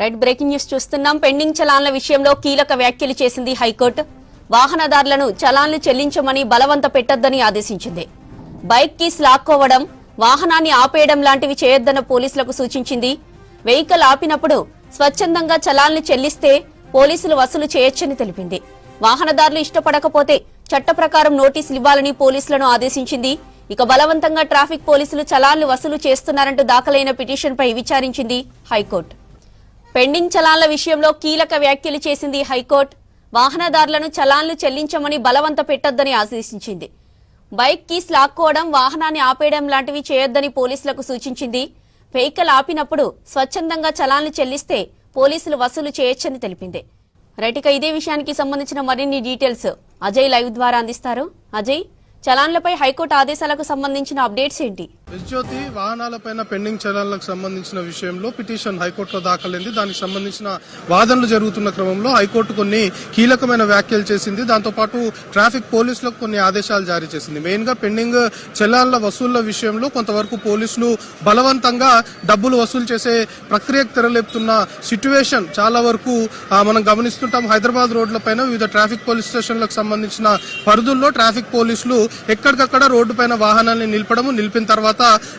Right breaking news చూస్తున్నాం. Pending చలాన్ల విషయంలో కీలక వ్యాఖ్యలు చేసింది హైకోర్టు. వాహనదారులను చలాన్లు చెల్లించమని బలవంత పెట్టొద్దని ఆదేశించింది. బైక్ కీస్ లాక్కోవడం వాహనాన్ని ఆపేయడం లాంటివి చేయొద్దన్న పోలీసులకు సూచించింది. వెహికల్ ఆపినప్పుడు స్వచ్ఛందంగా చలాన్లు చెల్లిస్తే పోలీసులు వసూలు చేయొచ్చని తెలిపింది. వాహనదారులు ఇష్టపడకపోతే చట్ట ప్రకారం నోటీసులు ఇవ్వాలని పోలీసులను ఆదేశించింది. ఇక బలవంతంగా ట్రాఫిక్ పోలీసులు చలాన్లు వసూలు చేస్తున్నారంటూ దాఖలైన పిటిషన్పై విచారించింది హైకోర్టు. పెండింగ్ చలాన్ల విషయంలో కీలక వ్యాఖ్యలు చేసింది హైకోర్టు. వాహనదారులను చలాన్లు చెల్లించమని బలవంత పెట్టొద్దని ఆదేశించింది. బైక్ కీస్ లాక్కోవడం వాహనాన్ని ఆపేయడం లాంటివి చేయొద్దని పోలీసులకు సూచించింది. వెహికల్ ఆపినప్పుడు స్వచ్ఛందంగా చలాన్లు చెల్లిస్తే పోలీసులు వసూలు చేయొచ్చని తెలిపింది. రైట్ ఇదే విషయానికి సంబంధించిన మరిన్ని డీటెయిల్స్ అజయ్ లైవ్ ద్వారా అందిస్తారు. అజయ్ చలాన్లపై హైకోర్టు ఆదేశాలకు సంబంధించిన అప్డేట్స్ ఏంటి? విద్యుతి వాహనాలపైన పెండింగ్ చర్యలకు సంబంధించిన విషయంలో పిటిషన్ హైకోర్టులో దాఖలైంది. దానికి సంబంధించిన వాదనలు జరుగుతున్న క్రమంలో హైకోర్టు కొన్ని కీలకమైన వ్యాఖ్యలు చేసింది. దాంతోపాటు ట్రాఫిక్ పోలీసులకు కొన్ని ఆదేశాలు జారీ చేసింది. మెయిన్గా పెండింగ్ చలాన్ల వసూళ్ళ విషయంలో కొంతవరకు పోలీసులు బలవంతంగా డబ్బులు వసూలు చేసే ప్రక్రియకు తెరలేపుతున్న సిట్యువేషన్ చాలా వరకు మనం గమనిస్తుంటాం. హైదరాబాద్ రోడ్లపైన వివిధ ట్రాఫిక్ పోలీస్ స్టేషన్లకు సంబంధించిన పరిధుల్లో ట్రాఫిక్ పోలీసులు ఎక్కడికక్కడ రోడ్డు పైన వాహనాన్ని నిలపడము నిలిపిన తర్వాత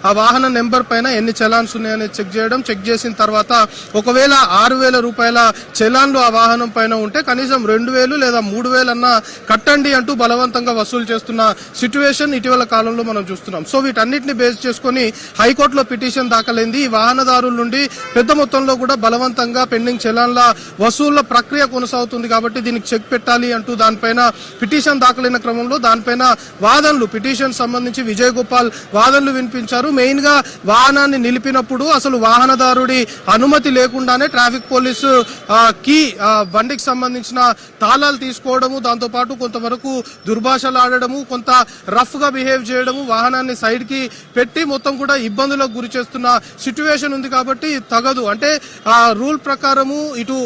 ఆ వాహన నెంబర్ పైన ఎన్ని చలాన్స్ ఉన్నాయని చెక్ చేయడం చెక్ చేసిన తర్వాత ఒకవేళ ఆరు వేల రూపాయల చలాన్లు ఆ వాహనం పైన ఉంటే కనీసం రెండు వేలు లేదా మూడు వేలన్నా కట్టండి అంటూ బలవంతంగా వసూలు చేస్తున్న సిట్యువేషన్ ఇటీవల కాలంలో మనం చూస్తున్నాం. సో వీటన్నిటిని బేస్ చేసుకొని హైకోర్టులో పిటిషన్ దాఖలైంది. ఈ వాహనదారుల నుండి పెద్ద మొత్తంలో కూడా బలవంతంగా పెండింగ్ చలాన్ల వసూళ్ళ ప్రక్రియ కొనసాగుతుంది కాబట్టి దీనికి చెక్ పెట్టాలి అంటూ దానిపైన పిటిషన్ దాఖలైన క్రమంలో దానిపైన వాదనలు పిటిషన్ సంబంధించి విజయ్ గోపాల్ వాదనలు వినిపించారు మెయిన్గా వాహనాన్ని నిలిపినప్పుడు అసలు వాహనదారుడి అనుమతి లేకుండానే ట్రాఫిక్ పోలీసు కీ బండికి సంబంధించిన తాళాలు తీసుకోవడము దాంతో పాటు కొంతవరకు దుర్భాషలు ఆడడము కొంత రఫ్గా బిహేవ్ చేయడము వాహనాన్ని సైడ్కి పెట్టి మొత్తం కూడా ఇబ్బందులకు గురి చేస్తున్న సిచ్యువేషన్ ఉంది కాబట్టి తగదు. అంటే ఆ రూల్ ప్రకారము ఇటు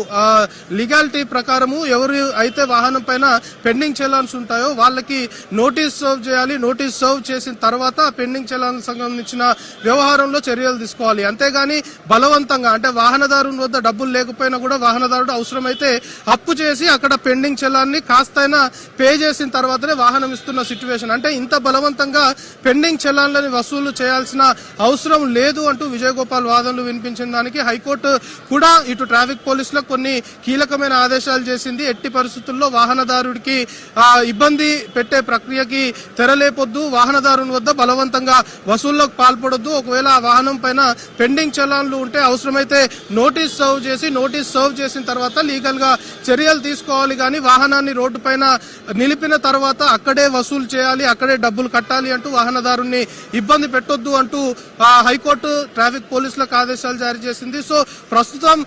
లీగాలిటీ ప్రకారము ఎవరు అయితే వాహనం పైన పెండింగ్ చలాన్స్ ఉంటాయో వాళ్ళకి నోటీస్ సర్వ్ చేయాలి. నోటీస్ సర్వ్ చేసిన తర్వాత పెండింగ్ చలాన్ సంబంధించిన వ్యవహారంలో చర్యలు తీసుకోవాలి. అంతేగాని బలవంతంగా అంటే వాహనదారుని వద్ద డబ్బులు లేకపోయినా కూడా వాహనదారుడు అవసరమైతే అప్పు చేసి అక్కడ పెండింగ్ చలాన్ని కాస్తైనా పే చేసిన తర్వాతనే వాహనం ఇస్తున్న సిచ్యువేషన్. అంటే ఇంత బలవంతంగా పెండింగ్ చలాన్లని వసూలు చేయాల్సిన అవసరం లేదు అంటూ విజయ్ గోపాల్ వాదనలు వినిపించిన దానికి హైకోర్టు కూడా ఇటు ట్రాఫిక్ పోలీసులకు కొన్ని కీలకమైన ఆదేశాలు చేసింది. ఎట్టి పరిస్థితుల్లో వాహనదారుడికి ఇబ్బంది పెట్టే ప్రక్రియకి తెరలేపొద్దు. వాహనదారుని వద్ద బలవంతంగా వసూళ్ళకు పాల్పడొద్దు. ఒకవేళ ఆ వాహనం పైన పెండింగ్ చలాన్లు ఉంటే అవసరమైతే నోటీస్ సర్వ్ చేసి నోటీస్ సర్వ్ చేసిన తర్వాత లీగల్గా చర్యలు తీసుకోవాలి. కానీ వాహనాన్ని రోడ్డు పైన నిలిపిన తర్వాత అక్కడే వసూలు చేయాలి అక్కడే డబ్బులు కట్టాలి అంటూ వాహనదారుని ఇబ్బంది పెట్టొద్దు అంటూ హైకోర్టు ట్రాఫిక్ పోలీసులకు ఆదేశాలు జారీ చేసింది. సో ప్రస్తుతం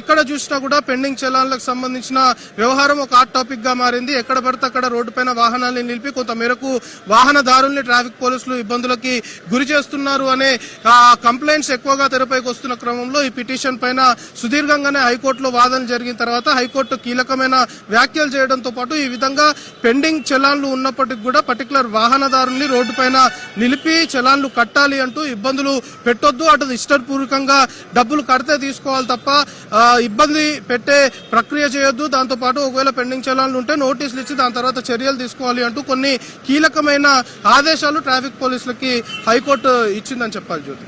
ఎక్కడ చూసినా కూడా పెండింగ్ చలాన్లకు సంబంధించిన వ్యవహారం ఒక హాట్ టాపిక్గా మారింది. ఎక్కడ పడితే అక్కడ రోడ్డు పైన వాహనాల్ని నిలిపి కొంత మేరకు వాహనదారుల్ని ట్రాఫిక్ పోలీసులు ఇబ్బందులకి గురి చేస్తున్నారు అనే కంప్లైంట్స్ ఎక్కువగా తెరపైకి వస్తున్న క్రమంలో ఈ పిటిషన్ పైన సుదీర్ఘంగానే హైకోర్టులో వాదన జరిగిన తర్వాత హైకోర్టు కీలకమైన వ్యాఖ్యలు చేయడంతో పాటు ఈ విధంగా పెండింగ్ చలాన్లు ఉన్నప్పటికీ కూడా పర్టికులర్ వాహనదారుల్ని రోడ్డు పైన నిలిపి చలాన్లు కట్టాలి అంటూ ఇబ్బందులు పెట్టొద్దు అటు ఇష్టపూర్వకంగా డబ్బులు కడితే తీసుకోవాలి తప్ప ఇబ్బంది పెట్టే ప్రక్రియ చేయొద్దు. దాంతో పాటు ఒకవేళ పెండింగ్ చలాన్లు ఉంటే నోటీసులు ఇచ్చి దాని తర్వాత చర్యలు తీసుకోవాలి అంటూ కొన్ని కీలకమైన ఆదేశాలు ట్రాఫిక్ పోలీసులకి హైకోర్టు ఇచ్చిందని చెప్పాలి జ్యోతి.